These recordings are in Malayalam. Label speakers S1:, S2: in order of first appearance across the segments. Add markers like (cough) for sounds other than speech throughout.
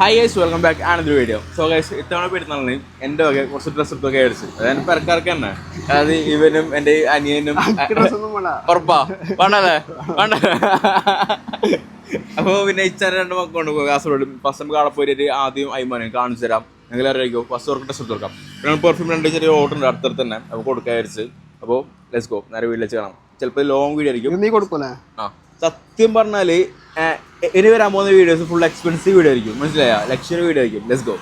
S1: ഹായ് ഗൈസ് വെൽക്കം ബാക്ക് ആണെന്നൊരു വീഡിയോ സോ ഗൈസ് ഇത്തവണ പെരുന്നാളിന് എന്റെ വക കുറച്ച് ഡ്രസ്സ് എടുത്തൊക്കെ അടിച്ചു അതായത് പെരക്കാർക്ക് തന്നെ. അതായത് ഇവനും എന്റെ അനിയനും ഉറപ്പാ. വേണ്ടല്ലേ? വേണ്ട. അപ്പോൾ പിന്നെ ഇച്ചാൻ രണ്ട് പോകും കാസർഗോഡ്. ഫസ്റ്റ് നമുക്ക് അവിടെ പോയിട്ട് ആദ്യം അയ്മാനെ കാണിച്ചു തരാം. ഞങ്ങൾ അറിയിക്കോ ഫസ്റ്റ് വർക്ക് ഡ്രസ്സ് എടുത്ത് കൊടുക്കാം. പെർഫ്യൂം രണ്ട് ചെറിയ ഓർഡർ ഉണ്ട് അടുത്തടുത്ത് തന്നെ. അപ്പോൾ കൊടുക്കാൻ വിചാരിച്ച്. അപ്പോൾ ലെറ്റ്സ് ഗോ നേരെ വീട്ടിൽ വെച്ച് കാണാം ചിലപ്പോൾ ലോങ് വീഡിയോ ആയിരിക്കും
S2: നീ കൊടുക്കൂലേ?
S1: ആ. സത്യം പറഞ്ഞാൽ ഇനി വരാൻ പോകുന്ന വീഡിയോസ് ഫുൾ എക്സ്പെൻസീവ് വീഡിയോ ആയിരിക്കും. മനസ്സിലായ? ലക്ഷറി വീഡിയോ ആയിരിക്കും. ലെസ് ഗോ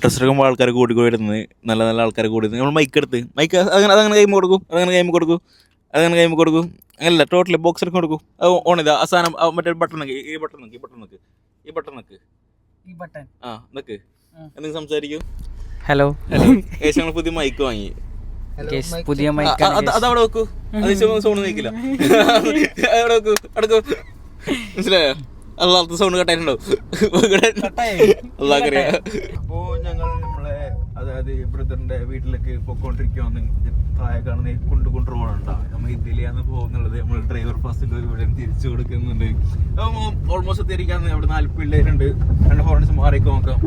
S1: ഡ്രസ് എടുക്കുമ്പോൾ ആൾക്കാർ കൂടി കൂടി ഇടുന്നത് നല്ല നല്ല ആൾക്കാർ കൂടി നമ്മൾ മൈക്ക് എടുത്ത്. മൈക്ക് അങ്ങനെ അതങ്ങനെ കൈമ കൊടുക്കും. അതങ്ങനെ കൈമ കൊടുക്കും. അതങ്ങനെ കൈമ കൊടുക്കും. അങ്ങനല്ല ടോട്ടലി ബോക്സ് എടുക്കും കൊടുക്കും. അത് ഓൺ ഇത് ആ സാധനം മറ്റേ ബട്ടൺ നിൽക്ക് ഈ ബട്ടൺ നിൽക്ക് ഈ ബട്ടൺ നിൽക്ക് ഈ ബട്ടൺ നിൽക്ക്
S2: ഈ ബട്ടൺ
S1: ആ നിൽക്ക് എന്തെങ്കിലും സംസാരിക്കൂ?
S3: ഹലോ ഹലോ
S1: ഏശ് ഞങ്ങൾ പുതിയ മൈക്ക് വാങ്ങി.
S3: പുതിയ മൈക്ക്
S1: ആ, അത് അതവിടെ വെക്കൂ. അത് സോണ് നിൽക്കില്ല (laughs) (laughs) അവിടെ വെക്കൂ. അടക്കൂ മനസ്സിലായോ? അല്ലാത്ത സൗണ്ട് കട്ടായിട്ടുണ്ടോ? അള്ളാഹ്ക്കറിയാം അപ്പോ ഞങ്ങൾ നമ്മളെ അതായത് ബ്രദറിന്റെ വീട്ടിലേക്ക് പൊക്കോണ്ടിരിക്കുവാന്ന് താഴെ കാണുന്ന കുണ്ടു കുണ്ടു റോഡുണ്ടാ നമ്മൾ ഇതിലെയാണ് പോകുന്നുള്ളത് നമ്മൾ ഡ്രൈവർ ഫസ്റ്റ് ഇവിടെ തിരിച്ചു കൊടുക്കുന്നുണ്ട്. ഓൾമോസ്റ്റ് എത്തിയിരിക്കാന്ന് അവിടെ നാല് പിള്ളേരുണ്ട് രണ്ട് ഫോറൻസ് മാറിക്കോ നോക്കാം.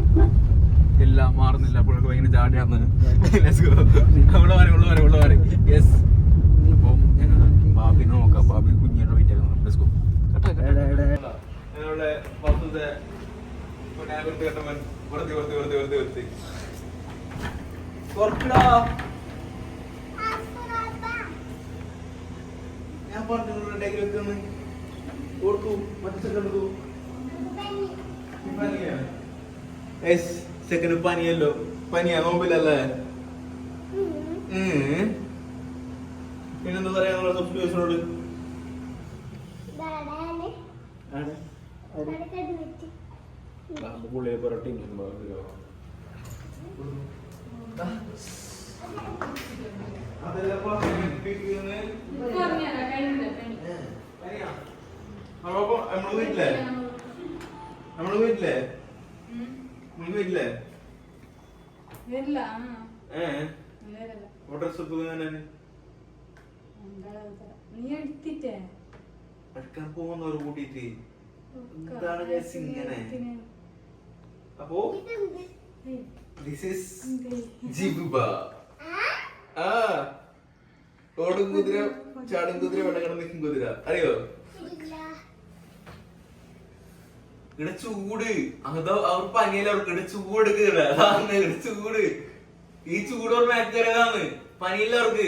S1: ഇല്ല മാറുന്നില്ല. അപ്പോഴൊക്കെ ഭയങ്കര ജാടിയാന്ന് അവിടെ വരെ ഉള്ള വരെ ഉള്ള മാറി. യെസ് അപ്പം ഞങ്ങൾ ബാബിനെ നോക്കാം. ബാബി കുഞ്ഞിയുടെ വെയിറ്റ് ആക്കുന്നു ലെറ്റ്സ് ഗോ കെട്ടവൻ ഞാൻ പറഞ്ഞു ഡെഗ്രി വെക്കുന്നു കൊടുത്തു മറ്റേ സെക്കൻഡ് എസ് സെക്കൻഡ് പനിയല്ലോ പനിയാ നോമ്പില്ലല്ലേ ഉം. പിന്നെന്താ പറയാ നമ്മളെ സബ്സ്ക്രൈബേഴ്സിനോട് പുള്ളിയെ പുരട്ടി നമ്മൾ വീട്ടിലെ നമ്മൾ വീട്ടിലെ നമ്മൾ വീട്ടിലെ
S4: നീ എടുത്തിട്ടേ
S1: പോകുന്നവർ കൂട്ടിട്ട് എന്താണ് ഇങ്ങനെ അപ്പോ ദിസ് ഈസ് ജിബുബ ആ. ഓടും കുതിര ചാടും കുതിര വെള്ളം കിടന്ന് നിൽക്കും കുതിര. അറിയോ? ഇവിടെ ചൂട്. അതോ അവർ പനിയല്ല അവർക്ക്? ഇവിടെ ചൂട് കേറ അതാണ് ഇവിടെ ചൂട്. ഈ ചൂട് അവർ മാറ്റേതാണ് പനിയില്ല അവർക്ക്?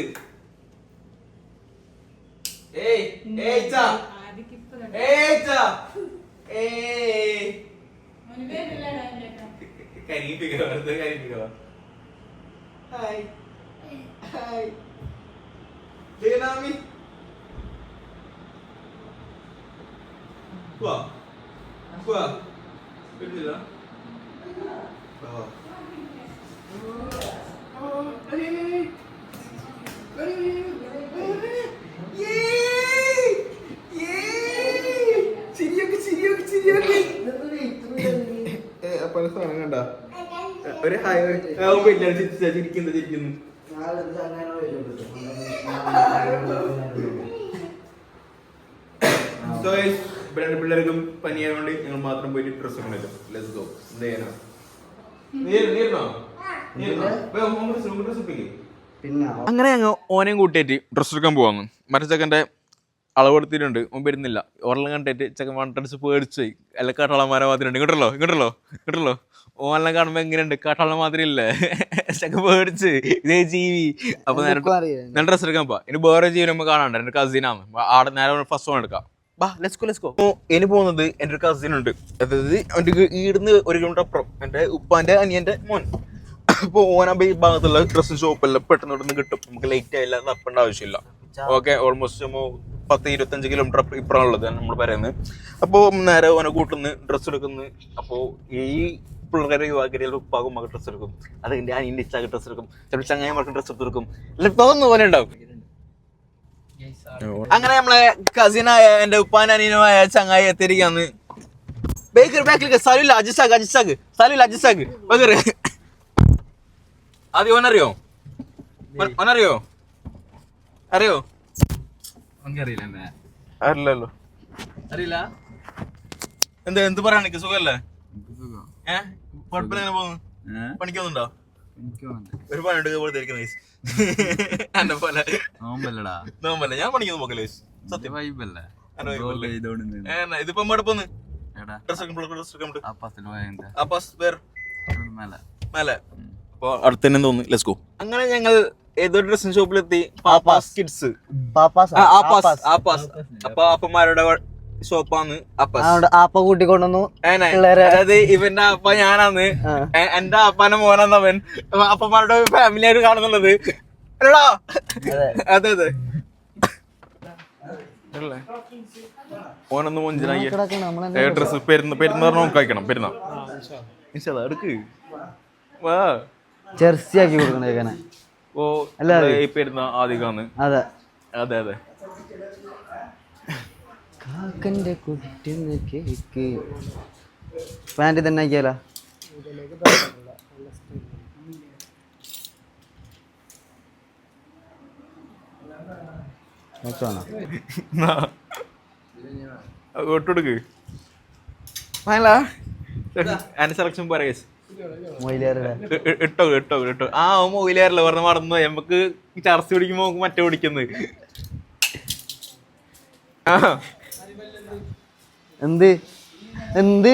S1: ഏയ് ഏയ് ചാ ഏയ് ചാ ഏയ്. കരിയിപ്പിക്കുക വെറുതെ കരിയിപ്പിക്കുക ഹായ് ഹായ് ദേനാമി വാ വാ വരുന്നില്ല വാ വാ പല സാധനം കണ്ട? ഒരു ഹായ് ചിരിക്കുന്നു. ചിരിക്കുന്നു സോ (laughs) രണ്ട് പിള്ളേർക്കും പനിയായതുകൊണ്ട് ഞങ്ങൾ മാത്രം പോയിട്ട് ഡ്രസ് എടുക്കണല്ലോ. ലെറ്റ്സ് ഗോ ഡ്രസ്
S2: പിന്നെ?
S1: അങ്ങനെ ഞങ്ങൾ ഓനെയും കൂട്ടിയിട്ട് ഡ്രസ് എടുക്കാൻ പോവാന്ന് മറ്റേ ചെക്കന്റെ അളവ് എടുത്തിട്ടുണ്ട് മുമ്പ് വരുന്നില്ല ഓരെല്ലാം കണ്ടിട്ട് ചെക്കൻ വണ്ടടിച്ച് പേടിച്ച് അല്ല കാട്ടാളന്മാരെ മാതിരി ഉണ്ട് ഇങ്ങോട്ടല്ലോ ഇങ്ങോട്ടല്ലോ ഇങ്ങോട്ടല്ലോ. ഓനെല്ലാം കാണുമ്പോൾ എങ്ങനെയുണ്ട്? കാട്ടാള മാതിരി ഇല്ലേ? ചെക്കൻ പേടിച്ച്. ഇതേ ജീവി. അപ്പൊ നേരെ നല്ല ഡ്രസ് എടുക്കാൻ പോവാ. ഇനി വേറെ ജീവി നമ്മൾ കാണാണ്ട് എന്റെ കസിനാണ് ആടെ നേരെ ഫസ്റ്റ് ഓൺ എടുക്കാം. ബാ ലെറ്റ്സ് ഗോ ഇനി പോകുന്നത് എന്റെ ഒരു കസിൻ ഉണ്ട്. അതായത് അവന്റെ ഈടുന്ന് ഒരു കിലോമീറ്റർ അപ്പുറം. എന്റെ ഉപ്പാന്റെ അനിയന്റെ മോൻ. അപ്പോൾ ഓനാ ഈ ഭാഗത്തുള്ള ഡ്രസ്സും ഷോപ്പെല്ലാം പെട്ടെന്ന് ഇവിടുന്ന് കിട്ടും. നമുക്ക് ലേറ്റ് ആയില്ല തപ്പേണ്ട ആവശ്യമില്ല. ഓക്കെ ഓൾമോസ്റ്റ് നമ്മൾ പത്ത് ഇരുപത്തഞ്ച് കിലോമീറ്റർ ഇപ്പുറം ഉള്ളത് നമ്മൾ പറയുന്നത്. അപ്പോൾ നേരെ ഓനെ കൂട്ടുന്നു ഡ്രസ്സ് എടുക്കുന്നു. അപ്പോൾ ഈ പിള്ളേരെ യുവാക്കരികൾ ഉപ്പാകും മകൾ ഡ്രസ്സ് എടുക്കും. അത് എന്റെ അനിയന്റെ ഇച്ചാക്ക് ഡ്രസ്സ് എടുക്കും. ചിലപ്പോൾ ചങ്ങായിമാർക്ക് ഡ്രസ്സ് എടുത്ത് കൊടുക്കും. അല്ല തോന്നുന്നു പോലെ ഉണ്ടാവും. അങ്ങനെ നമ്മളെ കസിനായ എന്റെ ഉപ്പാൻ അനിയനുമായ ചങ്ങായി എത്തിയിരിക്കാന്ന് ബേക്കർ ബാക്കിലേക്ക് സലുല്ല അജിസാക്ക് അജിസാക്ക്. സലുല്ല അജിസാക്ക്. ബേക്കർ ആദ്യം ഓനറിയോ? ഓനറിയോ? അറിയോ?
S3: അറിയില്ല
S1: അറിയില്ലല്ലോ.
S3: അറിയില്ല?
S1: എന്താ എന്ത് പറയാൻ നിക്ക്? സുഖല്ലേ? ഏഹ് കുഴപ്പമില്ല എങ്ങനെ പോകുന്നു. പണിക്കൊന്നുണ്ടോ?
S3: എനിക്ക്
S1: ഒരു പണിയുണ്ട് പോലെ ധരിക്കുന്ന കേസ് എന്നെ പോലെ.
S3: നോമ്പല്ലടാ.
S1: നോമ്പല്ല? ഞാൻ പണിക്കൊന്നും പോകല്ലേ
S3: സത്യം. വൈബല്ലേ?
S1: ഇതിപ്പോ നമ്മുടെ പോന്ന്?
S3: എടാ.
S1: ഡ്രസ് എടുക്കുമ്പോൾ ഡ്രസ് എടുക്കാൻ
S3: ആ പത്തിൽ പോയെന്താ
S1: അപ്പൊ വേറെ?
S3: മേലെ.
S1: മേലെ. അപ്പൊ അടുത്ത് തന്നെ തോന്നുന്നു. ലെറ്റ്സ് ഗോ അങ്ങനെ ഞങ്ങൾ ഏതോ ഡ്രസ്സിംഗ് ഷോപ്പിലെത്തി പാപ്പാസ് കിഡ്സ്
S2: പാപ്പാസ്
S1: ആപ്പാസ് ആപ്പാസ് അപ്പൊ അപ്പന്മാരുടെ ഷോപ്പാണ് ആപ്പാസ്
S2: ആപ്പ കൂട്ടിക്കൊണ്ടുവന്നു.
S1: അതായത് ഇവന്റെ അപ്പ ഞാനാന്ന്. എന്റെ അപ്പന്റെ മോനാന്നവൻ. അവൻ അപ്പന്മാരുടെ ഫാമിലി ആയിട്ട് കാണുന്നുള്ളത്. അല്ലടാ അതെ. അതെ? ഓനൊന്ന് മൊഞ്ചിനായി. ഡ്രസ് പെരുന്ന നമുക്ക് പെരുന്നാ എടുക്ക്. വാ.
S2: ജെർസി ആക്കി കൊടുക്കണം
S1: ഓ
S2: അല്ല,
S1: ഇരുന്ന
S2: അതെ.
S1: അതെ. അതെ
S2: കാക്കന്റെ കുട്ടിന്ന് കേക്ക്. പാന്റ് തന്നെ ആക്കിയാലോ?
S1: സെലക്ഷൻ പോരാ. ഇട്ടോ ഇട്ടോ ഇട്ടോ. ആ മൊയിലേറല്ല പറഞ്ഞ മറന്നു. നമുക്ക് ചർച്ച പിടിക്കുമ്പോ നമുക്ക് മറ്റേ പിടിക്കുന്നത്.
S2: എന്ത്? എന്ത്?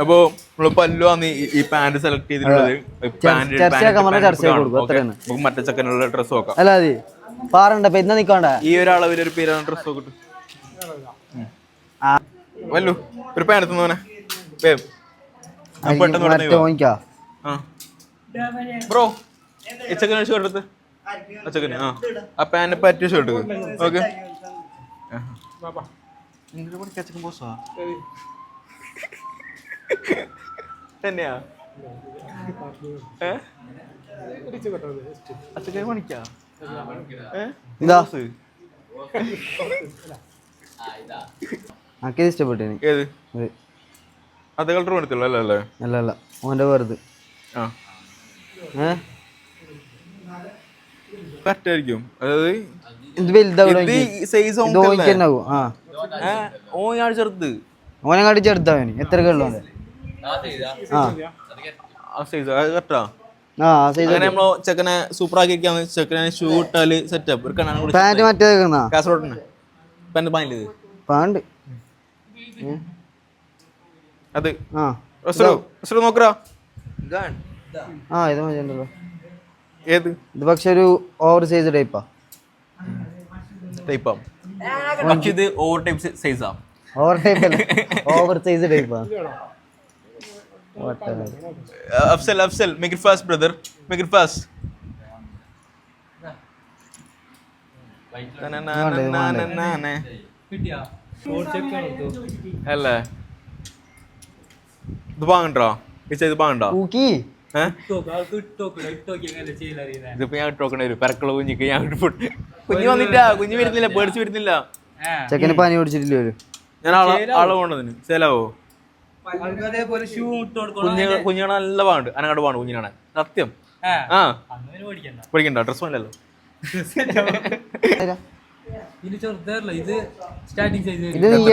S1: അപ്പോ നമ്മൾ പല്ലുവാന്ന് ഈ- പാന്റ് സെലക്ട് ചെയ്തിട്ടുള്ളത്. മറ്റേ ചക്കനുള്ള ഡ്രസ് നോക്കാം.
S2: അല്ല അതെ പാറണ്ട? പെരുന്ന നിക്കണ്ട?
S1: ഈ ഒരളവിൽ ഒരു പേരാണ് ഡ്രസ് നോക്കട്ടെ. വല്ലു ഒരു പാന്റ് ബ്രോ ഈ ചെക്കന് ഷർട്ട് എടുത്ത്. ആ. ചെക്കന് ആ ആ പാന്റ് പറ്റിയ ഷർട്ട് ഓക്കെ. തന്നെയാ? ഏ? അച്ചക്കന് പണിക്കാ? ഏ?
S2: ഇതാ.
S1: ബോസ്? (laughs)
S2: ഇഷ്ടപ്പെട്ടു
S1: ഏത്? അതേ കളർ പണിത്തുള്ളൂ അല്ലേ? അല്ലേ?
S2: അല്ല അല്ല. ഓന്റെ വേറത്
S1: ആ.
S2: ഏ?
S1: കറക്റ്റായിരിക്കും അതായത്
S2: ഇത്
S1: ഇത് സൈസ്
S2: ആ.
S1: ഓ ചെറുത്.
S2: ഓനെ കാട്ടി ചെറുതാവന് എത്ര കള്ളോന്റെ ആ.
S1: ആ സൈസ് അത് കറക്റ്റാ
S2: ആ? സൈസ്
S1: അങ്ങനെ നമ്മൾ ചെക്കനെ സൂപ്പർ ആക്കിയിരിക്കാന്ന് ചെക്കനെ ഷൂ ഇട്ടാൽ സെറ്റപ്പ് ഒരു കൂടി
S2: പാന്റ് മറ്റേ
S1: പാന്റ്
S2: പാണ്ട്
S1: അത്. നോക്കറാ
S2: ആ ഇത് മതിയുണ്ടല്ലോ
S1: ഏത്?
S2: ഇത് പക്ഷെ ഒരു ഓവർ സൈസ് ടൈപ്പാ.
S1: ടൈപ്പാ. പക്ഷെ ഇത് ഓവർ ടൈപ്പ് സൈസാ.
S2: ഓവർ ടൈപ്പ് അല്ല. Over size ടൈപ്പാ.
S1: Afsal Afsal make it fast brother make it fast അല്ലേ? ഇത് വാങ്ങണ്ടോ? ഇച്ച ഇത് ഏഹ് ഇതിപ്പോ ഞാൻ ഇട്ടോക്കണ വരും പെരക്കള കുഞ്ഞിക്ക് ഞാൻ കുഞ്ഞ് വന്നിട്ടാ കുഞ്ഞ് വരുന്നില്ല പേടിച്ച് വരുന്നില്ല.
S2: ചെക്കന് പനി പിടിച്ചിട്ടില്ല ഒരു?
S1: ഞാൻ ആളെ ആളെ കൊണ്ടതിന് കുഞ്ഞുങ്ങൾ കുഞ്ഞുങ്ങളെ നല്ല പാണ്ട് അനങ്ങാട് പാണ്ട് കുഞ്ഞിനാണ്. സത്യം. ആ. പഠിക്കണ്ട ഡ്രസ് വേണ്ടല്ലോ.
S3: ഇത് സ്റ്റാർട്ടിങ് സൈസ്
S2: ഇത് നീ-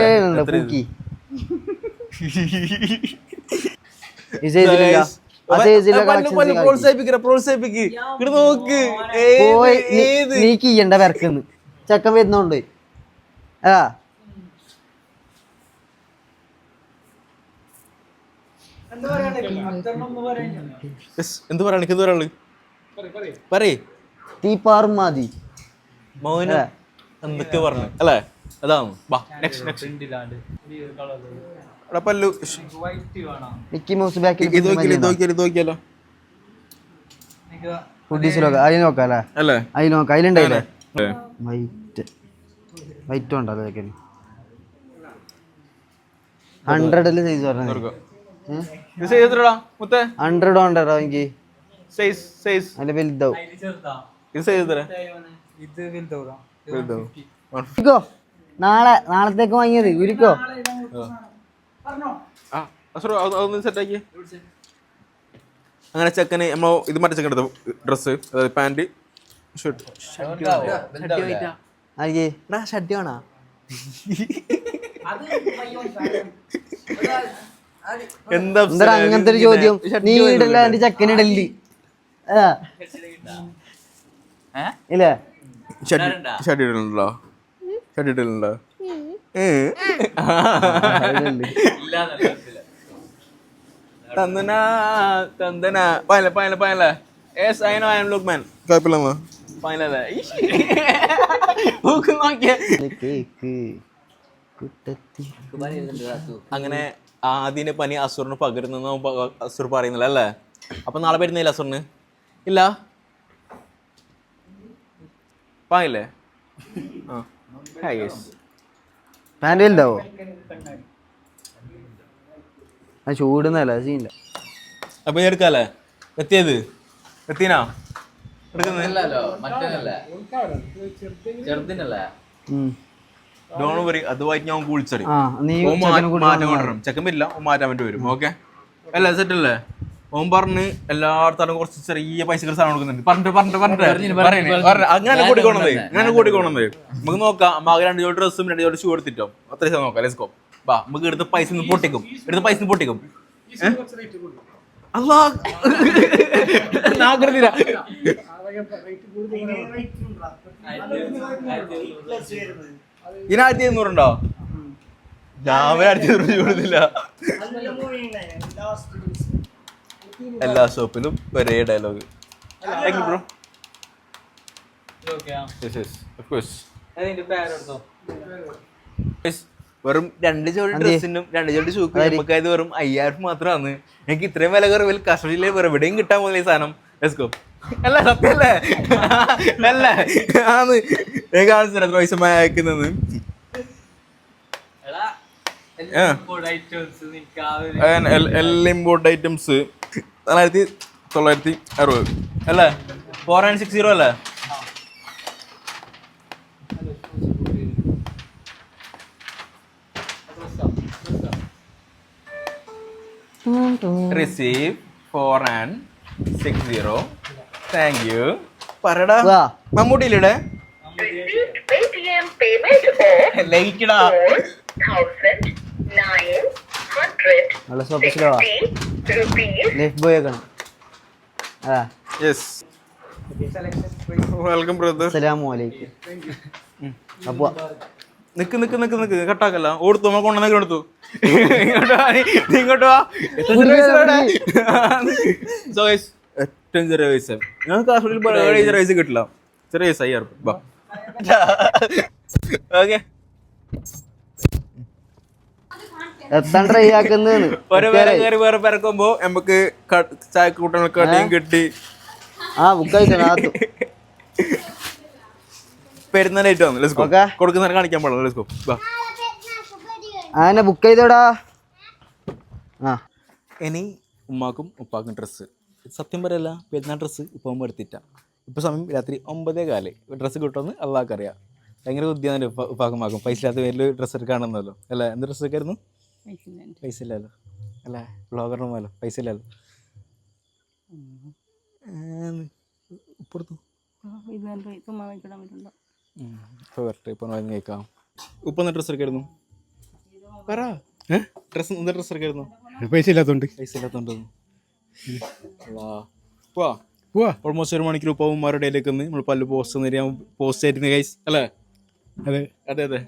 S2: നീ കീയണ്ട വിറക്കുന്ന്. ചെക്കൻ വരുന്നോണ്ട്. ആ.
S1: എന്ത് പറയാണ്? എന്ത് പറയേ
S2: തീപ്പാറും മതി.
S1: മൗന എന്തൊക്കെ പറഞ്ഞു. അല്ലേ? അതാണ് ബാ നെക്സ്റ്റ് നെക്സ്റ്റ് പല്ലു.
S2: മിക്കി മൗസ് ബാക്കിൽ
S1: ഇത് നോക്കിയാലോ ഇത് നോക്കിയാലോ ഇത് നോക്കിയാലോ.
S2: ഫുഡീസിലൊക്കെ അതിൽ നോക്കാം അല്ലേ?
S1: അല്ലേ?
S2: അതിൽ നോക്കാം. അതിലുണ്ടായില്ലേ. വൈറ്റ് വൈറ്റ് ഉണ്ടല്ലോ ചെക്കന് ഹൺഡ്രഡിൽ സൈസ് പറഞ്ഞത്.
S1: നോക്കാം. ഇത് സൈസ് എത്രടാ മുത്തേ?
S2: ഹൺഡ്രഡ് ഉണ്ടോ എനിക്ക്?
S1: സൈസ് സൈസ്
S2: അതിൽ വലുതാവും.
S1: ഇത് സൈസ് എത്ര
S3: ഇത് വലുതാവും.
S2: നാളെ നാളത്തേക്ക് വാങ്ങിയത്. ഉരിക്കോ
S1: ആ അസുറോ അത് അതൊന്ന് സെറ്റാക്കി അങ്ങനെ ചെക്കന് നമ്മൾ ഇത് മറ്റേ ചെക്കൻ എടുത്തു ഡ്രസ്സ് അതായത് പാന്റ് ഷർട്ട് ഷർട്ട് വേണോ എന്താ
S2: എന്താ അങ്ങനത്തെ ഒരു ചോദ്യം? നീ ഇടല്ല എന്റെ ചെക്കൻ ഇടൽ. ആ. ഇല്ലേ?
S1: ഷർട്ട് ഇടലുണ്ടോ? ഷർട്ട് ഇടലുണ്ടോ. (laughs) തന്തന തന്തന. പയല പയല പയല. Yes I know I am look man കുഴപ്പമില്ലമ്മ പയലല്ലേ നോക്ക് നോക്കിയ.
S2: കേക്ക് കുട്ടത്തി
S1: അങ്ങനെ ആദ്യ പനി അസുറിന് പകരുന്നെന്ന് അസുർ പറയുന്നില്ല അല്ലേ? അപ്പൊ നാളെ വരുന്നില്ല അസുറിന്? ഇല്ല? പായില്ലേ? ആ. ഹായ്
S2: ആ ചൂടുന്നല്ല സീനില്ല
S1: അപ്പൊ എടുക്കാല്ലേ? എത്തിയത്? എത്തിനാ? എടുക്കുന്നത്? ഡോൺ വരി അതുമായിട്ട് ഞാൻ കുളിച്ചറി
S2: ആ നീ
S1: ഓൻ മാ- മാറ്റം കൊണ്ടുവരണം. ചെക്കൻ വരില്ല ഓൻ മാറ്റാൻ വേണ്ടി വരും. ഓക്കെ? അല്ല സെറ്റ് അല്ലേ ഓൻ പറഞ്ഞ് എല്ലായിടത്തും കുറച്ച് ചെറിയ പൈസ സാധനം കൊടുക്കുന്നുണ്ട്. പറഞ്ഞിട്ട് പറഞ്ഞിട്ട് പറഞ്ഞിട്ട്. പറയുന്നേ, പറഞ്ഞ് അങ്ങനെ കൂട്ടിക്കോണത് അങ്ങനെ കൂട്ടിക്കോണത്. നമുക്ക് നോക്കാം. മക രണ്ട് ജോഡി ഡ്രസ്സും രണ്ട് ജോഡി ഷൂ എടുത്തിട്ടോ? അത്രയും നോക്കാം. ലെസ്കോ വാ നമുക്ക് എടുത്ത് പൈസ പൊട്ടിക്കും. എടുത്ത് പൈസ പൊട്ടിക്കും? അല്ലാ നാകൃതിരാ ഇതിനായിരത്തി എഴുന്നൂറുണ്ടോ? രാവിലെ ആയിരത്തി എഴുന്നൂറ് കൊടുത്തില്ല. എല്ലാ ഷോപ്പിലും ഒരേ ഡയലോഗ് ബ്രോ വെറും രണ്ട് ജോഡി ഡ്രസ്സിനും രണ്ട് ജോഡി ഷൂക്കും നമുക്കായത് വെറും അയ്യായിരം മാത്രമാണ്. എനിക്ക് ഇത്രയും വില കുറവിൽ കസ്റ്റഡിയിലെ വേറെ എവിടെയും കിട്ടാൻ പോകുന്ന ഈ സാധനം. ലെസ്കോ അല്ല സത്യല്ലേ അല്ല ആന്ന് ഞാൻ കാണിച്ചു തരാം എത്ര അയക്കുന്നത്. എല്ലാ ഇമ്പോർട്ട് ഐറ്റംസ് തൊള്ളായിരത്തി തൊള്ളായിരത്തി അറുപത്. അല്ലേ? ഫോർ നയൻ സിക്സ് സീറോ അല്ലേ? Receive four and six zero thank you പറടാ. മമ്മൂട്ടിയിലൂടെ
S5: received Paytm payment of
S1: ലൈറ്റടാ
S5: thousand nine hundred
S2: നല്ല
S5: rupees.
S2: ലൈഫ് ബോയ് ആക്കണം അതാ
S1: യെസ് വെൽക്കം ബ്രദർ
S2: അസ്സലാമു അലൈക്കും. അപ്പൊ
S1: നിക്ക് നിക്ക് നിക്ക് നിക്ക്. കട്ടാക്കല്ല ഓടുത്തു നമ്മൾ കൊണ്ടുവന്നൊക്കെ എടുത്തു? ഇങ്ങോട്ട് വാ, നീ ഇങ്ങോട്ട് വാ. ചെറിയ വയസ്സാണ് സോ ഗൈസ് ഏറ്റവും ചെറിയ കാസർഗോഡ് ഏഴ് ചെറിയ വയസ്സ്. കിട്ടില്ല. ചെറിയ വയസ്സ് അയ്യായിരം ബാ ഓക്കെ
S2: എത്താൻ ട്രൈ ആക്കുന്നതാണ്.
S1: ഓരോ പേരെ കയറി വേറെ പിറക്കുമ്പോ നമുക്ക് ചായ കിട്ടി.
S2: ആ ബുക്ക് ആയിട്ടാണ് ആത്തു
S1: പെരുന്നാനായിട്ട് വന്നു ലെസ്കോ. കൊടുക്കുന്ന കാണിക്കാൻ പാടില്ല ലെസ്കോ ആന
S2: ആനെ ബുക്ക് ചെയ്തോടാ ആ.
S1: ഇനി ഉമ്മാക്കും ഉപ്പാക്കും ഡ്രസ്സ് സത്യം പറയല്ല പെരുന്നാൾ ഡ്രസ്സ് ഇപ്പം എടുത്തിട്ട. ഇപ്പോൾ സമയം രാത്രി ഒമ്പതേ കാൽ. ഡ്രസ്സ് കിട്ടുമെന്ന് അള്ളാഹ്ക്കറിയാം. ഭയങ്കര ബുദ്ധിയാണ് ഉപ്പ ഉപ്പാക്കും ഉമ്മാക്കും. പൈസ ഇല്ലാത്ത പേരിൽ ഡ്രസ്സ് എടുക്കാണെന്നല്ലോ അല്ലേ? എന്ത് ഡ്രസ്സ് എടുക്കായിരുന്നു? ആയിരുന്നു പൈസ ഇല്ലല്ലോ. അല്ലേ? ബ്ലോഗറിന് പോലോ പൈസ ഇല്ലല്ലോ. ഇപ്പുറത്തു ഇപ്പോൾ വരട്ടെ ഇപ്പോൾ വാങ്ങി കേൾക്കാം ഉപ്പ എന്ന ഡ്രസ്സ് എടുക്കായിരുന്നു. പറ. ഡ്രസ്സ് എന്താ ഡ്രസ്സ് എടുക്കായിരുന്നു.
S6: പൈസ ഇല്ലാത്തതുകൊണ്ട്
S1: പൈസ വാ. പോവാ.
S6: പോവാ.
S1: ഓൾമോസ്റ്റ് ഒരു മണിക്കൂർ ഇപ്പോൾ ഉമ്മാരുടെ ഇടയിലേക്ക് നമ്മൾ പല്ല് പോസ്റ്റ് നേരിയാൻ പോസ്റ്റ് ആയിരുന്നു ഗൈസ് അല്ലേ?
S6: അതെ.
S1: അതെ അതെ.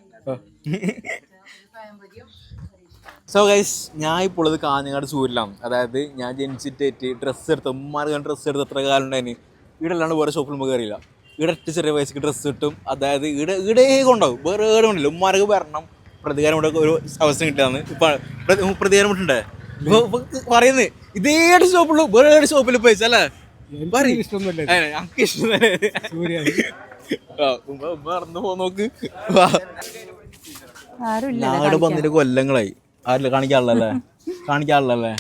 S1: സോ ഗൈസ് ഞാൻ ഇപ്പോൾ ഉള്ളത് കാഞ്ഞങ്ങാട് സൂരിലാണ്. അതായത് ഞാൻ ജനിച്ചിട്ട് ഡ്രസ്സ് എടുത്ത് ഉമ്മാർക്ക് ഡ്രസ്സ് എടുത്ത് എത്ര കാലം ഉണ്ടായിന്? ഇവിടെ അല്ലാണ്ട് വേറെ ഷോപ്പിൽ നമുക്ക് കയറിയില്ല ഇവിടെ ഒറ്റ ചെറിയ വയസ്സിക്ക് ഡ്രസ്സ് കിട്ടും. അതായത് ഇട ഇടേ കൊണ്ടാവും വേറെ ഏടെ കൊണ്ടില്ല ഉമ്മാർക്ക് വരണം. പ്രതികാരം ഇവിടെ ഒരു അവസരം കിട്ടിയതാണ്. ഇപ്പം പ്രതികാരം വിട്ടുണ്ടേ പറയുന്നത് ഇതേ ഷോപ്പുള്ളൂ വേറെ ഷോപ്പിൽ പൈസ അല്ലേ? ഇഷ്ടം തന്നെ പോ നോക്ക്. നാട് വന്നിട്ട് കൊല്ലങ്ങളായി. ആരില്ല കാണിക്കാറില്ലല്ലേ (laughs) കാണിക്കാറില്ലല്ലേ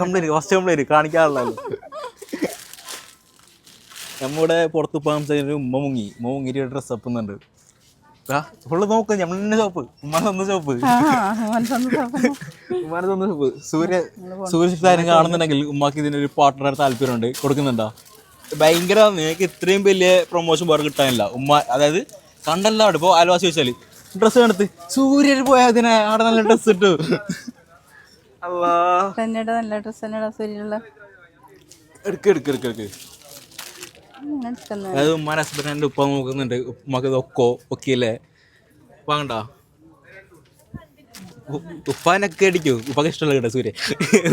S1: കംപ്ലൈന്റ് ഫസ്റ്റ് കംപ്ലൈന്റ് കാണിക്കാറില്ലല്ലോ (laughs) നമ്മുടെ പുറത്ത് പോകാൻ സൈഡിൽ ഉമ്മ മുങ്ങി. ഉമ്മ മുങ്ങിയിട്ട് ഡ്രസ് അപ്പുന്നുണ്ട് ഫുള്ള് നോക്ക് നമ്മൾ തന്നെ ഷോപ്പ് ഉമ്മ തന്ന ഷോപ്പ് ഉമ്മാനെ തന്ന ഷോപ്പ് സൂര്യ സൂര്യ താരം കാണുന്നുണ്ടെങ്കിൽ ഉമ്മാക്ക് ഇതിനൊരു പാർട്ട്ണർ താല്പര്യമുണ്ട് കൊടുക്കുന്നുണ്ടോ? ഭയങ്കര നിങ്ങൾക്ക് ഇത്രയും വലിയ പ്രൊമോഷൻ വേറെ കിട്ടാനില്ല. ഉമ്മ അതായത് കണ്ടല്ലോ അവിടെ ഇപ്പോൾ അയൽവാസി വെച്ചാൽ ഡ്രസ്സ് കണ്ടെത്ത് സൂര്യൻ പോയാൽ അതിനെ അവിടെ നല്ല ഡ്രസ്സ് ഇട്ടു. അല്ലാ
S7: നല്ല ഡ്രസ്സ് സൂര്യനുള്ള.
S1: എടുക്ക് എടുക്ക് എടുക്ക് എടുക്ക്. അതായത് ഉമ്മാൻ ഹസ്ബൻഡ് ഉപ്പ നോക്കുന്നുണ്ട്. ഉമ്മക്ക് ഒക്കോ? ഒക്കെയല്ലേ? വാങ്ങണ്ട ഉപ്പാനൊക്കെ അടിക്കൂ. ഉപ്പൊക്കെ ഇഷ്ടമല്ല കേട്ടോ സൂര്യ?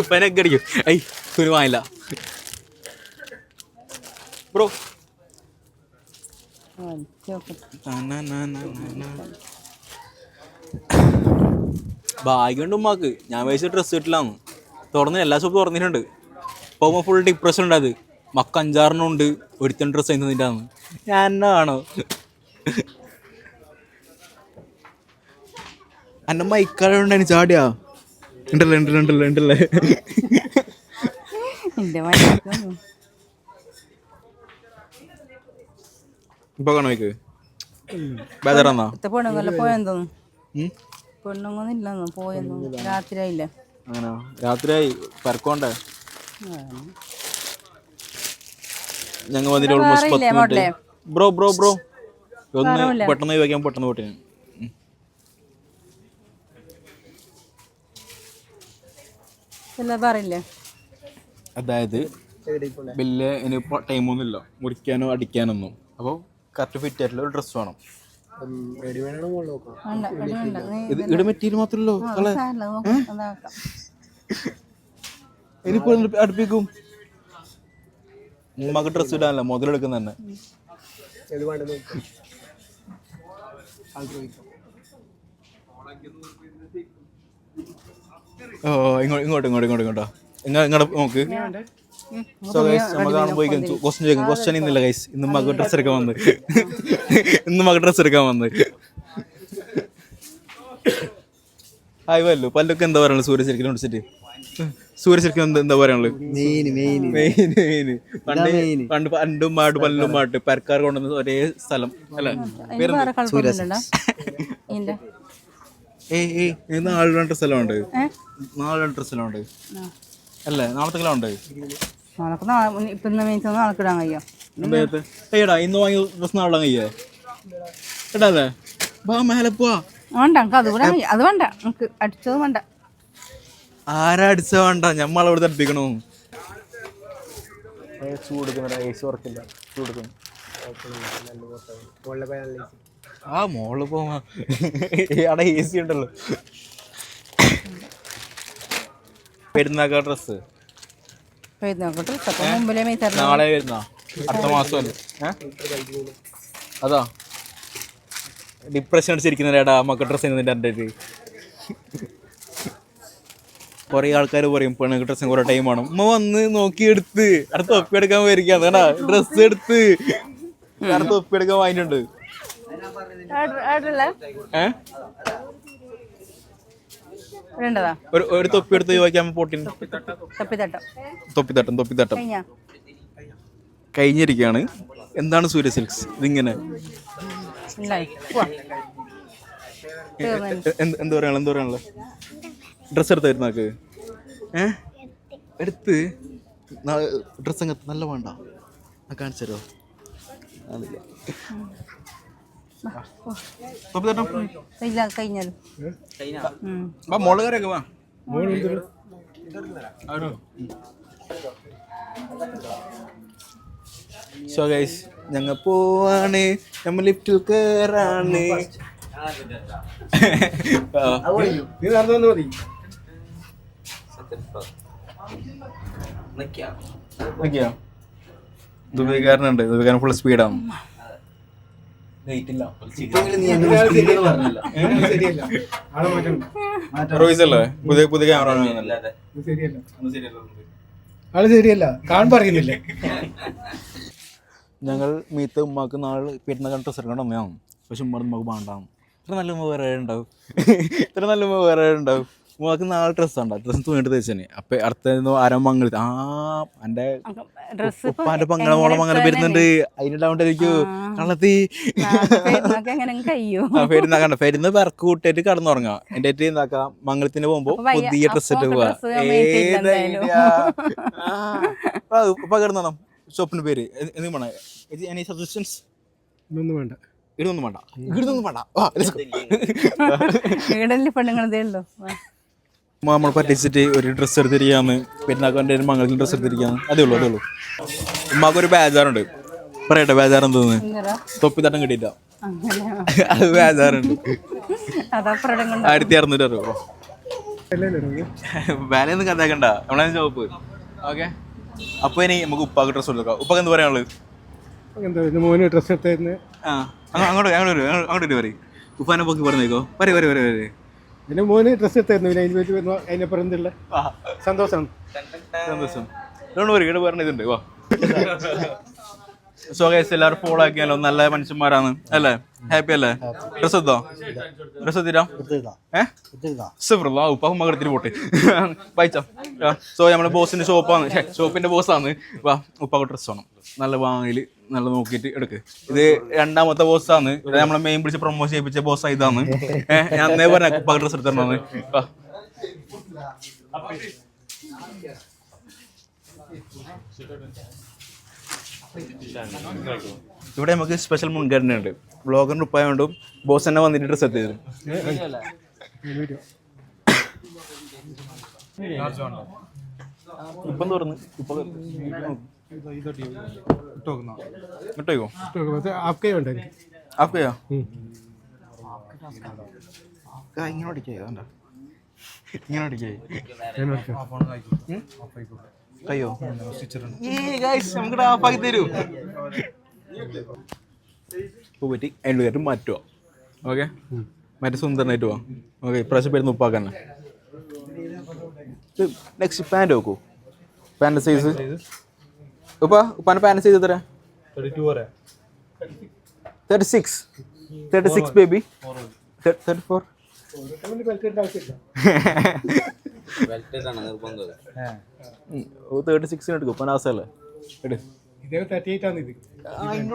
S1: ഉപ്പാനൊക്കെ അടിക്കൂ. ഐ സൂര്യ വാങ്ങില്ല. ബ്രോ. ഭാഗ്യമുണ്ട് ഉമ്മാക്ക്. ഞാൻ വയസ്സ് ഡ്രസ്സ് കിട്ടില്ലാന്ന്. തുറന്ന് എല്ലാ സൂപ്പ് തുറന്നിട്ടുണ്ട്. പോകുമ്പോൾ ഫുൾ ഡിപ്രഷൻ ഉണ്ട് അത്. മക്ക അഞ്ചാറിനുണ്ട് ഉണ്ട് ഒരുത്തൻ ഡ്രസ്സ് അതിന്റെ ആന്ന് ഞാൻ എന്നാ ആണോ അന്ന മൈക്കാളുണ്ടായിരുന്നു ചാടിയാ. ഉണ്ടല്ലേ ഉണ്ടല്ലേ ഉണ്ടല്ലേ ഉണ്ടല്ലേ ഇപ്പൊ കാണോ മൈക്ക്? ബേജാറാന്നാ?
S7: ഇത്തെ പെണ്ണുങ്ങളെ പോയെന്ന് തോന്നുന്നു പെണ്ണുങ്ങൊന്നും ഇല്ലെന്ന് പോയെന്ന്? തോന്നുന്നു രാത്രിയായില്ലേ?
S1: അങ്ങനെ രാത്രിയായി. പരക്കോണ്ടേ? ഞങ്ങൾ വന്നിട്ട് ഓൾമോസ്റ്റ് പത്ത്? മിനിറ്റ് ബ്രോ ബ്രോ ബ്രോ ഒന്ന്. പെട്ടെന്ന് ചോദിക്കാൻ പെട്ടെന്ന് പോട്ടെ.
S7: പറയില്ലേ?
S1: അതായത് വലിയ ഇനി ടൈമൊന്നും ഇല്ല. മുറിക്കാനോ അടിക്കാനൊന്നും. അപ്പോൾ കറക്റ്റ് ഫിറ്റ് ആയിട്ടുള്ള ഒരു ഡ്രസ്സ് വേണം. ഇത് ഇവിടെ മെറ്റീരിയൽ മാത്രമല്ലോ കളെ
S7: സാരില്ല നോക്കാം അതാക്കാം.
S1: ഇനിയിപ്പോ അടുപ്പിക്കും. മക ഡ്രസ്സ് ഇടാനല്ല മുതലെടുക്കുന്ന തന്നെ. ഓ ഇങ്ങോട്ട് ഇങ്ങോട്ട് ഇങ്ങോട്ട് ഇങ്ങോട്ട്. ഇങ്ങോട്ടോ ഇങ്ങോട്ട് നോക്ക് സോ ഗൈസ് നമ്മൾ കാണാൻ പോയി ക്വസ്റ്റ്യൻ ചോദിക്കും. ക്വസ്റ്റ്യൻ ഇന്നില്ല ഗൈസ് ഇന്ന് മകൾ ഡ്രസ്സ് എടുക്കാൻ വന്ന്. ഇന്ന് മകൾ ഡ്രസ്സ് എടുക്കാൻ വന്ന്. ഹായ് വല്ലു. പല്ലൊക്കെ എന്താ പറയുള്ളൂ സൂര്യ ശരിക്കും വിളിച്ചിട്ട് സൂര്യ ശരിക്കും എന്താ പറയാനുള്ളത്
S2: മെയിൻ മെയിൻ
S1: മെയിൻ മെയിൻ പണ്ട്. പണ്ട് പണ്ടും മാട്ട് പല്ലും മാട്ട് പരക്കാർ കൊണ്ടുവന്ന ഒരേ സ്ഥലം. അല്ലേ? ഏയ് ഏയ് നാല് രണ്ട് സ്ഥലമുണ്ട്. നാല് രണ്ട് സ്ഥലമുണ്ട്. അല്ലേ? നാളത്തെ
S7: നാളെ നാളെ ഇപ്പം ഇന്ന് നാളെ
S1: ഏടാ ഡ്രസ് നാളെ കയ്യേ എടാ അല്ലേ? വാ മേലെ പോവാ.
S7: വേണ്ട നമുക്ക് അത് അത് വേണ്ട. നമുക്ക് അടിച്ചത് വേണ്ട.
S1: ആരാ അടിച്ച വേണ്ട ഞമ്മളെ അവിടെ തടുപ്പിക്കണോ ചൂട് ഏസി ഉറക്കില്ല. ചൂട് ആ മോൾ പോവാ അവിടെ എ സി ഉണ്ടല്ലോ. പെരുന്നാക്ക ഡ്രസ് നാളെ വരുന്ന? അടുത്ത മാസം അതാ? ഡിപ്രഷൻ അടിച്ചിരിക്കുന്നേടാ മക്ക ഡ്രസ് ചെയ്യുന്നതിന്റെ എന്റെ കുറേ ആൾക്കാര് പറയും പെണ്ണുങ്ങൾ ഡ്രസ്സിന് കൊറേ ടൈം വേണം. ഉമ്മ വന്ന് നോക്കി എടുത്ത് അടുത്ത ഒപ്പി എടുക്കാൻ പോയിരിക്കാം കേട്ടാ ഡ്രസ്സ് എടുത്ത്. അടുത്ത ഒപ്പി എടുക്കാൻ
S7: വാങ്ങിട്ടുണ്ട്
S1: ഒരു തൊപ്പി എടുത്ത് ചോദിക്കാൻ പൊട്ടിന്.
S7: തപ്പിത്തട്ടം.
S1: തൊപ്പിത്തട്ടം തൊപ്പിത്തട്ടം
S7: കഴിഞ്ഞാ?
S1: കഴിഞ്ഞിരിക്കുകയാണ് എന്താണ് സൂര്യ സിൽക്സ്? ഇതിങ്ങനെ. എന്ത് പറയാനുള്ള എന്ത് പറയാനുള്ള ഡ്രസ്സ് എടുത്ത് വരുന്നാക്ക് ഏ? എടുത്ത്. ഡ്രസ്സ് അങ്ങ് നല്ല വേണ്ട. ആ കാണിച്ചു തരോ അതില്ല. വാ സോ ഗൈസ് ഞങ്ങൾ പോവാണ്. നമ്മൾ ലിഫ്റ്റിൽ കയറാണ് ആ.
S6: നീ നടന്നു മതി
S1: ദുബൈക്കാരനുണ്ട്. ദുബൈക്കാരൻ ഫുൾ സ്പീഡാണ്
S6: ശരിയല്ല. ആളെ മാറ്റണം.
S1: റോയ്സ് അല്ലേ? പുതിയ പുതിയ ക്യാമറ
S6: ഇത് ശരിയല്ല. ആൾ ശരിയല്ല. കാണുമ്പോ അറിയുന്നില്ലേ.
S1: ഞങ്ങൾ മീത്ത ഉമ്മാക്ക് നാളെ പെരുന്ന കണ്ട ഡ്രസ്സ് എടുക്കണം അമ്മയാവും പക്ഷെ ഉമ്മ നമുക്ക് പാണ്ടാവും ഇത്ര നല്ല ഉമ്മ വേറെ ഉണ്ടാവും ഇത്ര നല്ല ഉമ്മ വേറെ ഉണ്ടാവും ഉമ്മക്ക് നാളെ ഡ്രസ്സ് ഉണ്ട് ഡ്രസ്സ് തൂങ്ങിട്ട് തേച്ചനെ. അപ്പൊ അടുത്ത ആരോ മംഗളി ആ എന്റെ
S7: ഡ്രസ്സ്
S1: ഉപ്പാന്റെ പങ്ങളെ മോളെ മംഗലം വരുന്നുണ്ട്. അതിനുണ്ടാവണ്ടായിരിക്കൂ കള്ളത്തി. പെരുന്നാ കണ്ട? പെരുന്ന് വിറക്ക് കൂട്ടിയിട്ട് കടന്നുറങ്ങാം. എന്റെ അടുത്ത് എന്താക്കാം? മംഗളത്തിന് പോകുമ്പോ. പുതിയ ഡ്രസ്സ് ഇട്ട് പോവാ. ഇപ്പൊ കിടന്നോ ഷോപ്പിന്റെ പേര്. എന്ത് വേണ്ട വേണം എനി സജഷൻസ്
S6: ഒന്നും വേണ്ട.
S1: ഇടുന്നൊന്നും വേണ്ട. ഇടുന്നൊന്നും വേണ്ട.
S7: പെണ്ണുങ്ങളതേ ഉള്ളൂ.
S1: നമ്മൾ പറ്റിച്ചിട്ട് ഒരു ഡ്രസ്സ് എടുത്തിരിക്കാന്ന് പെരുന്നാക്കാന്റെ മംഗളത്തിൽ ഡ്രസ്സ് എടുത്തിരിക്കാന്ന് അതേ ഉള്ളൂ അതേ ഉള്ളൂ. ഉമ്മാക്ക് ഒരു ബേജാറുണ്ട്. പറയട്ടെ ബേജാർ എന്തോന്ന്? തൊപ്പി തട്ടം കിട്ടിയില്ല അത് ബേജാറുണ്ട്.
S7: അതാ പ്രടം കൊണ്ട്
S1: ആയിരത്തി അറുന്നൂറ് അറിയോ വേലയൊന്നും കഥാക്കണ്ട നമ്മളെ ഷോപ്പ് ഓക്കെ. അപ്പൊ ഇനി നമുക്ക് ഉപ്പാക്ക് ഡ്രസ്സ് കൊടുക്കാം. ഉപ്പാക്ക് എന്ത് പറയാനുള്ളത്?
S6: മോന് ഡ്രസ്സ് എടുത്തായിരുന്നു
S1: ആ അങ്ങോട്ട് അങ്ങോട്ട് അങ്ങോട്ട് പറയും ഉപ്പാനെ പോക്കി പറഞ്ഞേക്കോ. പറയൂ പറയൂ പറയൂ വരെ.
S6: പിന്നെ മോന് ഡ്രസ് എടുത്തായിരുന്നു പിന്നെ അതിന് വരുന്ന അതിനപ്പുറം എന്തുള്ള?
S1: സന്തോഷം. പറഞ്ഞ ഇതുണ്ട് വാ. (laughs) സോ ഗൈസ് എല്ലാവരും ഫോളോ ആക്കിയാലോ? നല്ല മനുഷ്യന്മാരാണ്. അല്ലേ? ഹാപ്പി അല്ലേ? ഡ്രസ് എത്തോ ഡ്രസ് എത്തിരാ ഏഹ് ഉപ്പ മകടത്തിന് പോട്ടെ. വായിച്ചോ? സോ നമ്മുടെ ബോസിന്റെ ഷോപ്പാണ്. ഷോപ്പിന്റെ ബോസാണ്. വാ ഉപ്പാക്ക് ഡ്രസ് വേണം. നല്ല വാങ്ങിൽ നല്ല നോക്കിയിട്ട് എടുക്ക്. ഇത് രണ്ടാമത്തെ ബോസാണ്. നമ്മളെ മെയിൻ പിടിച്ച് പ്രൊമോഷൻ ചെയ്യിപ്പിച്ച ബോസ് ഇതാണ് ഞാൻ അന്നേ പറഞ്ഞ ഉപ്പാക്ക് ഡ്രസ് എടുത്തിട്ടുണ്ടെന്ന് വാ. ഇവിടെ നമുക്ക് സ്പെഷ്യൽ മുൻഗണനയുണ്ട് ബ്ലോഗറിന് ഉപ്പായോണ്ടും ബോസ് തന്നെ വന്നിട്ട് ഡ്രസ് ചെയ്തു. ഇപ്പം തുറന്ന്. ഇട്ടോക്കോ ഇങ്ങനെ അടിക്കോ ഇങ്ങനെ അടിക്കേ കയ്യോ നമുക്ക് ഓഫാക്കി തരൂ പറ്റി അതിന്റെ കയറ്റം മാറ്റുക ഓക്കെ മറ്റേ സുന്ദരനായിട്ട് പോവാം ഓക്കെ ഇപ്രാവശ്യം പേര് ഉപ്പാക്കാൻ നെക്സ്റ്റ് പാന്റ് നോക്കൂ പാന്റ് സൈസ് ഉപ്പാ ഉപ്പാന്റെ പാന്റ് സൈസ് എത്ര thirty six thirty six baby thirty four thirty സിക്സിന് എടുക്കും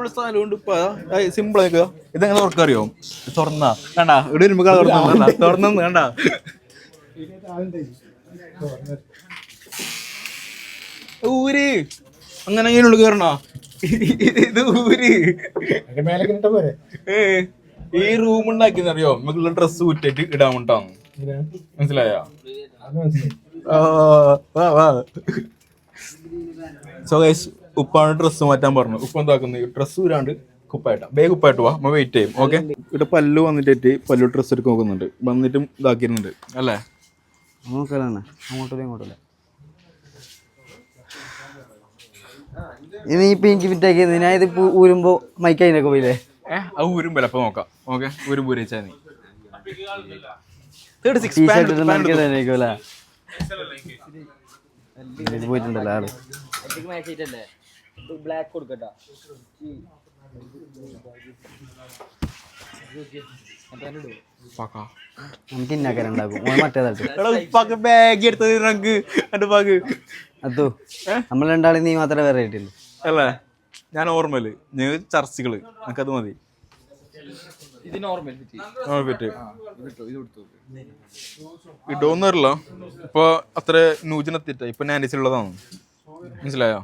S1: സ്ഥലം ഉണ്ട് ഇപ്പൊ. സിമ്പിൾ ആക്കുക ഇതെങ്ങനെ തുറക്കറിയോ? തുറന്ന. കണ്ടാ? ഇവിടെ വരുമ്പോ തുറന്ന തുറന്നു കണ്ടാ?
S6: ആളുണ്ട് ഇത്.
S1: ഊര്. അങ്ങനെ ഉള്ളു കേറണ? ഇത് ഊര്. ഈ റൂം ഉണ്ടാക്കിയെന്നറിയോ നമുക്കുള്ള ഡ്രസ്സ് ഊറ്റിട്ട് ഇടാൻ
S6: ഇതിനാ?
S1: മനസ്സിലായോ?
S6: അത്
S1: ആ, വാ, വാ. സോ ഗൈസ് ഉപ്പാണ് ഡ്രസ്സ് മാറ്റാൻ പറഞ്ഞു. ഉപ്പ എന്താക്കുന്നത് ഡ്രസ്സ് ഊരാണ്ട് കുപ്പായിട്ടാ. വേഗം ഉപ്പായിട്ട് വാ നമ്മ വെയിറ്റ് ചെയ്യും. ഓക്കെ ഇവിടെ പല്ലു വന്നിട്ട് പല്ലു ഡ്രസ്സ് എടുക്കാൻ നോക്കുന്നുണ്ട്. വന്നിട്ടും ഇതാക്കിയിരുന്നുണ്ട് അല്ലേ?
S2: നോക്കലാണ്. അങ്ങോട്ടും ഇങ്ങോട്ടും ഇനി ഇപ്പൊ എനിക്ക് ഫിറ്റാക്കി ഞാൻ ഇത് ഊരുമ്പോ മൈക്ക് അതിനൊക്കെ പോയില്ലേ?
S1: ഏഹ് അത് ഊരും അപ്പൊ നോക്കാം. ഓക്കെ ഊരും പൂരിച്ചാൽ നീ സിക്സ്
S2: ആൾ. നമുക്ക് ഇന്നാക്കാൻ ഉണ്ടാക്കും. മറ്റേതായിട്ട്
S1: ബാഗ് എടുത്തത് നമുക്ക് എന്റെ ബാഗ്
S2: അതോ? നമ്മൾ രണ്ടാളും നീ മാത്രമേ വേറെ ആയിട്ടുള്ളൂ.
S1: അല്ലേ? ഞാൻ ഓർമ്മയിൽ. ചർച്ചകൾ. നമുക്കത് മതി.
S3: ഇത് നോർമൽ
S1: ആ, പറ്റും ഇടോന്നറില്ല ഇപ്പൊ അത്ര നൂജനത്തിട്ട ഇപ്പൊ നാനീസിലുള്ളതാണ് മനസ്സിലായോ?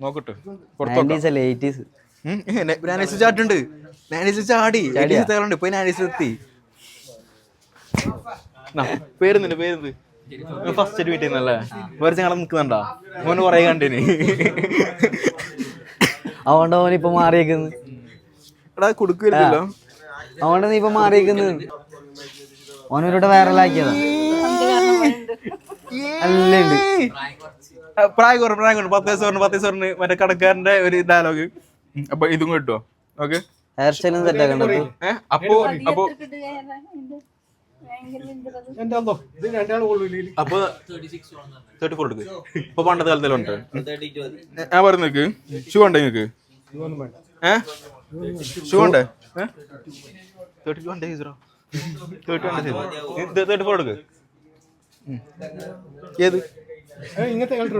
S1: നോക്കട്ടെ ചാട്ടുണ്ട് നാനീസ് ചാടി ചാടി ഇപ്പൊ നാനീസ് എത്തി. ഫസ്റ്റ് മീറ്റ് ചെയ്യുന്നല്ലേ വേറെ ഞങ്ങളെ നിൽക്കുന്നുണ്ടോ? മോന് കൊറേ കണ്ടിന്.
S2: അതുകൊണ്ട് ഇപ്പൊ മാറിയേക്കുന്നു.
S1: എടാ കൊടുക്കില്ലല്ലോ
S2: അതുകൊണ്ട് നീ ഇപ്പൊ മാറിയിരിക്കുന്നത് ഓനൊരുടെ വൈറലാക്കിയതാ. അല്ലേ
S1: പ്രായം കുറവ് പ്രായം കുറവ് പത്ത് ദിവസം പറഞ്ഞു പത്ത് ദിവസം പറഞ്ഞു മറ്റേ കടക്കാരന്റെ ഒരു ഡയലോഗ് അപ്പൊ ഇതും കിട്ടുമോ ഓക്കെ
S2: ഹെയർ സ്റ്റൈലും സെറ്റ് ആക്കണ്ടോ
S1: അപ്പോ അപ്പോ അപ്പൊ തേർട്ടി ഫോർ എടുക്ക്. ഇപ്പൊ പണ്ടത്തെ കാലത്തിലുണ്ട് ഞാൻ പറഞ്ഞു നിക്ക് ഷൂ ഉണ്ടോ നിങ്ങക്ക്? ഏഹ് ഷൂ ഉണ്ടേ തേർട്ടി ടു. ഉണ്ട് സീറോ തേർട്ടി ഉണ്ട് തേർട്ടി ഫോർ എടുക്ക് ഏത്?
S6: ഇങ്ങനത്തെ കളർ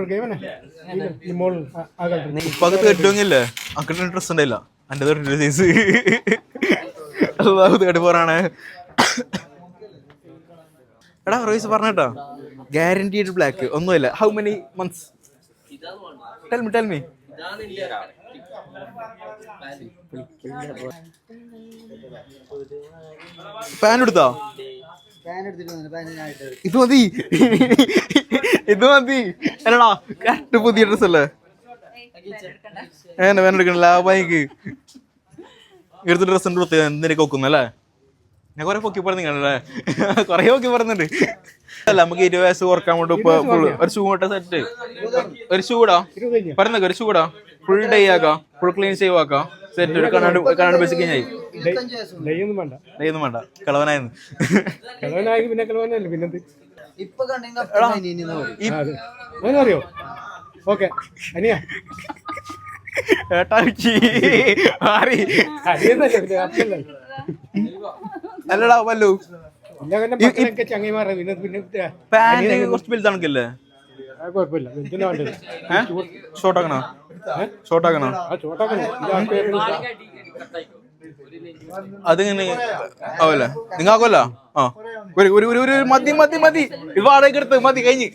S1: ഇപ്പൊ അത് തേർട്ടി അങ്ങനെ ഡ്രസ് ഉണ്ടായില്ല. എന്റെ തേർട്ടി സൈസ് തേർട്ടി ഫോർ ആണ്. എടാ റോയ്സ് പറഞ്ഞേട്ടാ. ഗ്യാരണ്ടീഡ് ബ്ലാക്ക് ഒന്നുമില്ല. How many months tell me tell me pan എടുത്തോ ഇത് മതി. ഇത് മതി. അല്ലടാ കറക്റ്റ് പുതിയ ഡ്രസ് അല്ലേ? ഏന്നെ വേണ്ട എടുക്കണില്ല ബൈക്ക് എടുത്ത ഡ്രസ് ഉണ്ട് പ്രത്യേകം എന്തിനൊക്കെ വെക്കുന്നു അല്ലേ? ഞാൻ കൊറേ പൊക്കി പറഞ്ഞല്ലേ കൊറേ പൊക്കി പറഞ്ഞിട്ടുണ്ട്. അല്ല നമുക്ക് ഇരുപത് വയസ്സ് കുറയ്ക്കാൻ വേണ്ടി ഇപ്പൊ ഒരു ഷൂ ഇട്ട സെറ്റ് ഒരു ഷൂ ഇടാ.
S6: ഇരുപത് കഴിഞ്ഞോ?
S1: പറഞ്ഞ ഒരു ഷൂ ഇടാ. ഫുൾ ഡേ ആക്കാം. ഫുൾ ക്ലീൻ സേവ് ആക്കാം. സെറ്റ് ഒരു കണ്ണാട് കണ്ണാട് ബേസിക് കഴിഞ്ഞായി.
S6: നെയ്യൊന്നും വേണ്ട.
S1: നെയ്യൊന്നും വേണ്ട. കളവനായിരുന്നു.
S6: കിളവനായി പിന്നെ കിളവനല്ലേ? പിന്നെന്ത് അറിയോ ഓക്കെ. അനിയാ.
S1: അല്ലടാ വല്ലു.
S6: ഇല്ല പിന്നെ പിന്നെ പിന്നെ
S1: പാന്റ് കുറച്ച്
S6: വലുതാണെങ്കിലേ കുഴപ്പമില്ല. എന്തിനാ വേണ്ടത്?
S1: ഷോർട്ട് ആക്കണോ ഷോർട്ട് ആക്കണോ
S6: ആ ചോട്ടാക്കണം ഇത് ആ പേര്
S1: അതിങ്ങനെ ആവല്ലേ? നിങ്ങ ആക്കുമല്ലോ ആ. ഒരു ഒരു ഒരു ഒരു മതി മതി മതി. ഇത് വാടക എടുത്ത് മതി കഴിഞ്ഞ്.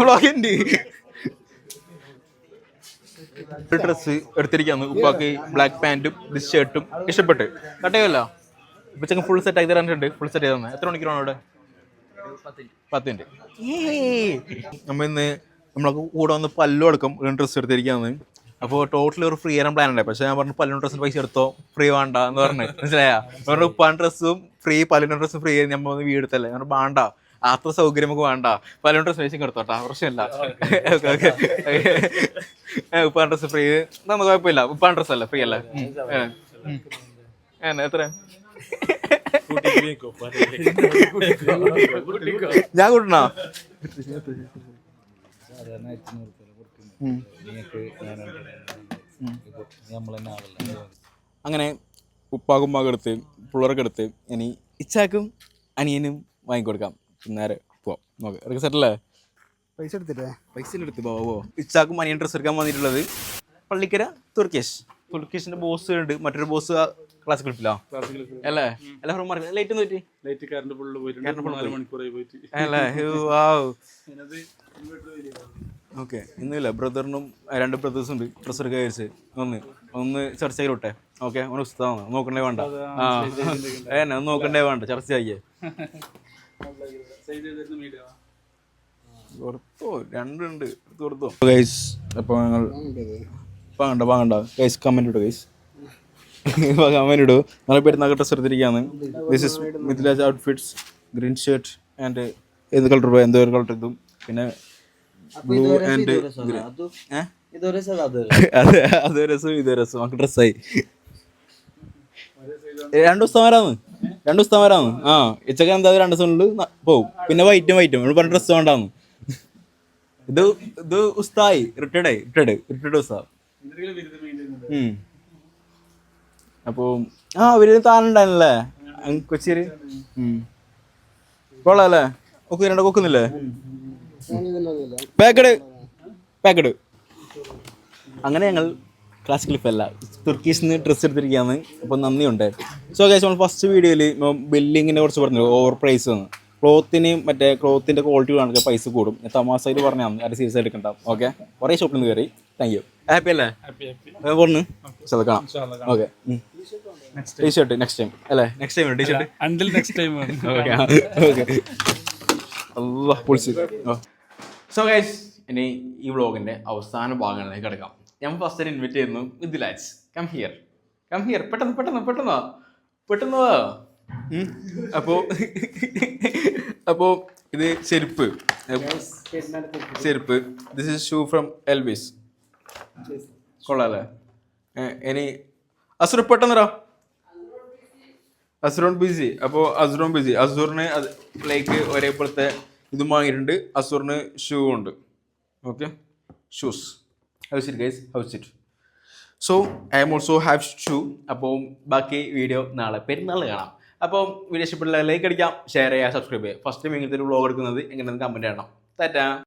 S1: വ്ളോഗിണ്ട് ഡ്രസ് എടുത്തിരിക്കാന്ന് ഉപ്പാക്ക് ബ്ലാക്ക് പാന്റും ദിസ് ഷർട്ടും ഇഷ്ടപ്പെട്ട്. കട്ടയല്ല ഇപ്പൊ ഫുൾ സെറ്റ് ആക്കി തരാനുണ്ട് ഫുൾ സെറ്റ് ചെയ്തു തന്നെ എത്ര മണിക്കൂറാണ് അവിടെ? പത്ത് മിനിറ്റ് നമ്മ ഇന്ന് നമ്മളൊക്കെ കൂടെ വന്ന് പല്ലും എടുക്കും ഒരു ഡ്രസ്സ് എടുത്തിരിക്കാന്ന് അപ്പോൾ ടോട്ടലി ഒരു ഫ്രീ തരാൻ പ്ലാൻ ഉണ്ട്. പക്ഷെ ഞാൻ പറഞ്ഞു പല്ലും ഡ്രസ്സിന് പൈസ എടുത്തോ? ഫ്രീ വേണ്ട എന്ന് പറഞ്ഞു. മനസ്സിലായ? പറഞ്ഞു ഉപ്പാൻ ഡ്രസ്സും ഫ്രീ പല്ലിന് ഡ്രസ്സും ഫ്രീ നമ്മൾ ഒന്ന് വീട് എടുത്തല്ലേ? ഞാൻ വേണ്ട. അത്ര സൗകര്യം നമുക്ക് വേണ്ട. പല്ലും ഡ്രസ് പൈസ എടുത്തോട്ടാ പ്രശ്നമില്ല. ഉപ്പാൻ ഡ്രസ്സ് ഫ്രീ നമുക്ക് കുഴപ്പമില്ല. ഉപ്പാൻ ഡ്രസ് അല്ല? ഫ്രീ അല്ലേ. എത്ര ഞാൻ കൂട്ടണോ? അങ്ങനെ ഉപ്പാകും മകെടുത്ത് പിള്ളേർക്ക് എടുത്ത് ഇനി ഇച്ചാക്കും അനിയനും വാങ്ങിക്കൊടുക്കാം. നേരെ പോവാം. നോക്കാം ഇറക്കി സെറ്റല്ലേ
S2: പൈസ എടുത്തിട്ടേ?
S1: പൈസ എടുത്ത് പോവോ ഇച്ചാക്കും അനിയൻ ഡ്രസ്സ് എടുക്കാൻ വന്നിട്ടുള്ളത് പള്ളിക്കര തുർക്കേഷ് തുർക്കേഷിന്റെ ബോസ് ഉണ്ട്. മറ്റൊരു ബോസ് ക്ലാസ് കളിപ്പില്ല അല്ലേ? എല്ലാവരും മാർക്ക് ലൈറ്റ് ഒന്ന് പറ്റി?
S8: ലൈറ്റ് കറണ്ട് ഫുള്ള്
S1: full
S8: നാല്
S1: പോയി.
S8: മണിക്കൂറായി പോയിട്ട്.
S1: അല്ലേ? വാവ്. ഓക്കെ. ഇന്നില്ല ബ്രദറിനും രണ്ട് ബ്രദേഴ്സും ഉണ്ട്. ഡ്രസ് കഴിച്ച് ഒന്ന് ഒന്ന് ചർച്ച ചെയ്യലോട്ടെ ഓക്കെ? ഒന്ന് പുസ്തകമാണ് നോക്കണ്ടേ വേണ്ട. ആ. ഏന്നെ (laughs) ഒന്ന് നോക്കണ്ടേ വേണ്ട. ചർച്ച ആക്കിയേ
S8: സൈഡ് ചെയ്തിരുന്ന മീഡിയ
S1: കൊടുത്തോ രണ്ടുണ്ട്. കൊടുത്തോ ഗൈസ് അപ്പോൾ ഞങ്ങൾ വാങ്ങണ്ട വാങ്ങണ്ട ഗൈസ് കമന്റ് ഇട്ടോ ഗൈസ് കമന്റ് ഇടൂ. നല്ല പെരുന്നാൾ ഡ്രസ് എടുത്തിരിക്കുകയാണ്. This is Mithilaj outfits green shirt and ഏത് കളർ എന്തോ ഒരു കളർ ഇതും പിന്നെ ബ്ലൂ ആൻഡ്
S2: അത്
S1: അതെ രസം. ഇത് രസം. നമുക്ക് ഡ്രസ്സായി രണ്ടു ദിവസം വരാന്ന് രണ്ടു ദിവസം വരാന്ന് ആ ഇച്ചക്ക എന്താ രണ്ടു ദിവസം കൊണ്ട് പോവും. പിന്നെ വൈറ്റും വൈറ്റും നമ്മൾ പറഞ്ഞ ഡ്രസ്സ് വേണ്ടാന്ന്. ഇത് ഇത് ഉസ്തായി. റിട്ടയർഡ് റിട്ടയർഡ് റിട്ടയർഡ് ഉസ്താ അപ്പോ ആ അവർ താനുണ്ടായിരുന്നല്ലേ? കൊച്ചിയിൽ? കൊള്ളാല്ലേ? ഒക്കെ രണ്ട കൊക്കുന്നില്ലേ? പാക്കഡ് പാക്കഡ് അങ്ങനെ ഞങ്ങൾ ക്ലാസ് ക്ലിപ്പല്ല തുർക്കീസിൽ നിന്ന് ഡ്രസ്സ് എടുത്തിരിക്കുകയാണ്. അപ്പോൾ നന്ദിയുണ്ട്. സോ ഗൈസ് നമ്മൾ ഫസ്റ്റ് വീഡിയോയിൽ ബില്ലിങ്ങിനെ കുറിച്ച് പറഞ്ഞു. ഓവർ പ്രൈസ് എന്ന് ക്ലോത്തിന് മറ്റേ ക്ലോത്തിന്റെ ക്വാളിറ്റി കണക്ക് പൈസ കൂടും. ഞാൻ തമാശയിൽ പറഞ്ഞാൽ അത് സീരിയസ് എടുക്കണ്ട. ഓക്കെ കുറേ ഷോപ്പിൽ നിന്ന് കയറി താങ്ക് യു ഹാപ്പി അല്ലേ? പറഞ്ഞു കാണാം okay T shirt next time അല്ലേ? Next time T shirt
S8: until next time
S1: okay okay അല്ലാ പൊളിച്ച്. സോ ഗൈസ് ഇനി ഈ വ്ളോഗിന്റെ അവസാന ഭാഗങ്ങളിലേക്ക് കിടക്കാം. ഞാൻ ഫസ്റ്റ് ഇൻവൈറ്റ് ചെയ്യുന്നു വിത്ത് ലാച്ച് കം ഹിയർ കം ഹിയർ പെട്ടെന്ന് പെട്ടെന്ന് പെട്ടെന്ന്. പെട്ടെന്ന്. അപ്പോ (laughs) അപ്പോ ഇത് ചെരുപ്പ്. ചെരുപ്പ്. This is shoe from Elvis കൊള്ളാല്ലേ ഇനി അസുർ പെട്ടെന്നറാ അസുറോൺ ബിസി അപ്പോൾ അസുറോൺ ബിസി അസുറിന് ലൈക്ക് ഒരേപോലത്തെ ഇതും വാങ്ങിയിട്ടുണ്ട്. അസുറിന് ഷൂ ഉണ്ട്. Okay shoes how's it guys how's it so I'm also have shoe അപ്പോൾ ബാക്കി വീഡിയോ നാളെ പെരുന്നാൾ കാണാം. അപ്പോൾ വീഡിയോ ഇഷ്ടപ്പെട്ടില്ല ലൈക്ക് അടിക്കാം ഷെയർ ചെയ്യുക സബ്സ്ക്രൈബ് ചെയ്യുക. ഫസ്റ്റ് ടൈം ഇങ്ങനത്തെ ഒരു വ്ളോഗ് എടുക്കുന്നത് എങ്ങനെയാണ് കമന്റ് ചെയ്യണം. തെറ്റാ